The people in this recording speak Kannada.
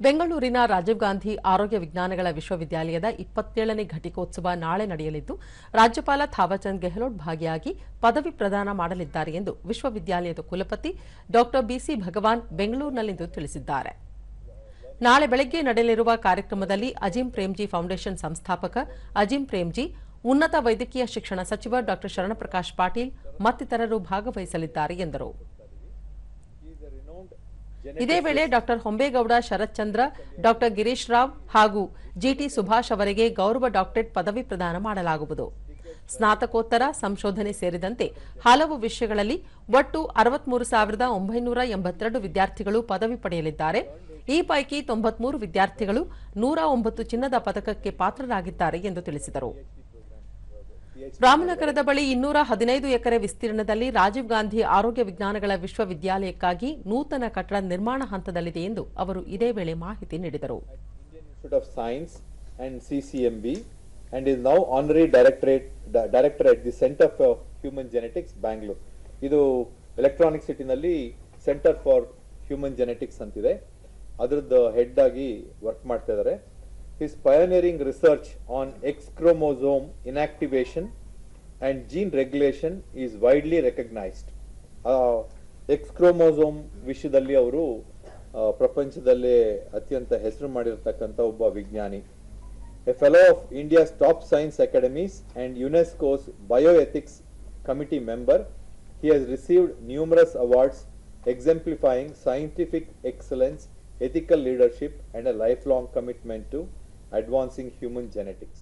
ಬೆಂಗಳೂರಿನ ರಾಜೀವ್ ಗಾಂಧಿ ಆರೋಗ್ಯ ವಿಜ್ಞಾನಗಳ ವಿಶ್ವವಿದ್ಯಾಲಯದ ಇಪ್ಪತ್ತೇಳನೇ ಘಟಿಕೋತ್ಸವ ನಾಳೆ ನಡೆಯಲಿದ್ದು, ರಾಜ್ಯಪಾಲ ಥಾವರ್ಚಂದ್ ಗೆಹ್ಲೋಟ್ ಭಾಗಿಯಾಗಿ ಪದವಿ ಪ್ರದಾನ ಮಾಡಲಿದ್ದಾರೆ ಎಂದು ವಿಶ್ವವಿದ್ಯಾಲಯದ ಕುಲಪತಿ ಡಾ ಬಿಸಿ ಭಗವಾನ್ ಬೆಂಗಳೂರಿನಲ್ಲಿಂದು ತಿಳಿಸಿದ್ದಾರೆ. ನಾಳೆ ಬೆಳಗ್ಗೆ ನಡೆಯಲಿರುವ ಕಾರ್ಯಕ್ರಮದಲ್ಲಿ ಅಜಿಂ ಪ್ರೇಮ್ಜಿ ಫೌಂಡೇಶನ್ ಸಂಸ್ಥಾಪಕ ಅಜಿಂ ಪ್ರೇಮ್ಜಿ, ಉನ್ನತ ವೈದ್ಯಕೀಯ ಶಿಕ್ಷಣ ಸಚಿವ ಡಾ ಶರಣಪ್ರಕಾಶ್ ಪಾಟೀಲ್ ಮತ್ತಿತರರು ಭಾಗವಹಿಸಲಿದ್ದಾರೆ ಎಂದರು. ಇದೇ ವೇಳೆ ಡಾಕ್ಟರ್ ಹೊಂಬೇಗೌಡ ಶರತ್ಚಂದ್ರ ಡಾಕ್ಟರ್ ಗಿರೀಶ್ ರಾವ್ ಹಾಗೂ ಜಿಟಿ ಸುಭಾಷ್ ಅವರಿಗೆ ಗೌರವ ಡಾಕ್ಟರೇಟ್ ಪದವಿ ಪ್ರದಾನ ಮಾಡಲಾಗುವುದು. ಸ್ನಾತಕೋತ್ತರ ಸಂಶೋಧನೆ ಸೇರಿದಂತೆ ಹಲವು ವಿಷಯಗಳಲ್ಲಿ ಒಟ್ಟು ಅರವತ್ಮೂರು ಸಾವಿರದ ಒಂಬೈನೂರ ಎಂಬತ್ತೆರಡು ವಿದ್ಯಾರ್ಥಿಗಳು ಪದವಿ ಪಡೆಯಲಿದ್ದಾರೆ. ಈ ಪೈಕಿ ತೊಂಬತ್ಮೂರು ವಿದ್ಯಾರ್ಥಿಗಳು ನೂರ ಒಂಬತ್ತು ಚಿನ್ನದ ಪದಕಕ್ಕೆ ಪಾತ್ರರಾಗಿದ್ದಾರೆ ಎಂದು ತಿಳಿಸಿದರು. ರಾಮನಗರದ ಬಳಿ ಇನ್ನೂರ ಹದಿನೈದು ಎಕರೆ ವಿಸ್ತೀರ್ಣದಲ್ಲಿ ರಾಜೀವ್ ಗಾಂಧಿ ಆರೋಗ್ಯ ವಿಜ್ಞಾನಗಳ ವಿಶ್ವವಿದ್ಯಾಲಯಕ್ಕಾಗಿ ನೂತನ ಕಟ್ಟಡ ನಿರ್ಮಾಣ ಹಂತದಲ್ಲಿದೆ ಎಂದು ಅವರು ಇದೇ ವೇಳೆ ಮಾಹಿತಿ ನೀಡಿದರು. Of science and and is now honorary directorate director at the centre for Human genetics Bangalore. ಇದು ಎಲೆಕ್ಟ್ರಾನಿಕ್ ಸಿಟಿನಲ್ಲಿ ಸೆಂಟರ್ ಫಾರ್ ಹ್ಯೂಮನ್ ಜೆನೆಟಿಕ್ಸ್ ಅಂತಿದೆ. ಅದರದ್ದು ಹೆಡ್ ಆಗಿ ವರ್ಕ್ ಮಾಡ್ತಾ ಇದ್ದಾರೆ. his pioneering research on X chromosome inactivation and gene regulation is widely recognised X chromosome ವಿಷಯದಲ್ಲಿ ಅವರು ಆ, ಪ್ರಪಂಚದಲ್ಲೇ ಅತ್ಯಂತ ಹೆಸರು ಮಾಡಿರ್ತಕ್ಕಂಥ ಒಬ್ಬ ವಿಜ್ಞಾನಿ a fellow of India's top science academies and UNESCO's bioethics committee member he has received numerous awards exemplifying scientific excellence, ethical leadership, and a lifelong commitment to advancing human genetics.